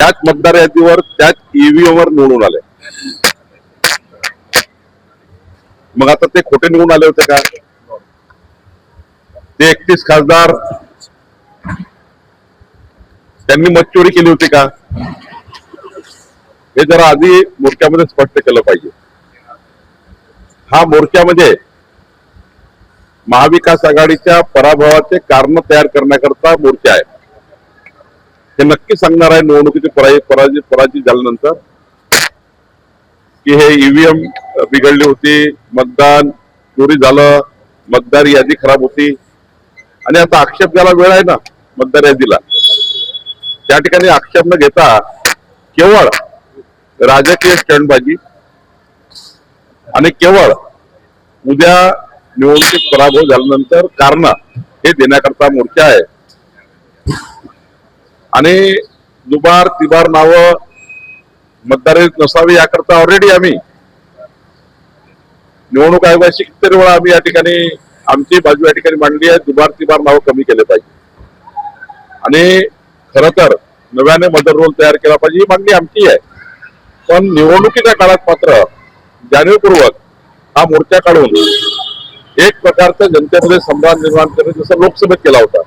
त्याच मतदार यादीवर त्याच ईव्हीएमवर निवडून आले. मग आता ते खोटे निवडून आले होते का? ते एकतीस खासदार त्यांनी मतचोरी केली होती का? हे जरा आधी मोर्चामध्ये स्पष्ट केलं पाहिजे. हा मोर्चामध्ये महाविकास आघाडीच्या पराभवाचे कारण तयार करण्याकरता मोर्चा आहे. हे नक्की सांगणार आहे निवडणुकीचे पराजय पराजय पराजय झाल्यानंतर की हे ईव्हीएम बिघडली होती मतदान चोरी झालं मतदार यादी खराब होती. आणि आता आक्षेप घ्यायला वेळ आहे ना मतदार यादीला त्या ठिकाणी आक्षेप न घेता केवळ राजकीय स्टंटबाजी आणि केवळ उद्या निवडणुकीत पराभव झाल्यानंतर कारण हे देण्याकरता मोर्चा आहे. आणि दुबार तिबार नावं मतदारीत नसावी याकरता ऑलरेडी आम्ही निवडणूक आयोगाशी कितीतरी वेळा आम्ही या ठिकाणी आमची बाजू या ठिकाणी मांडली आहे. दुबार तिबार नावं कमी केले पाहिजे. आणि खर तर नव्याने मदर रोल तयार केला पाहिजे. ही मागणी आमची आहे. पण निवडणुकीच्या काळात मात्र जाणीवपूर्वक हा मोर्चा काढून एक प्रकारचा जनतेमध्ये संभ्रम निर्माण करणे जसं लोकसभेत केला होता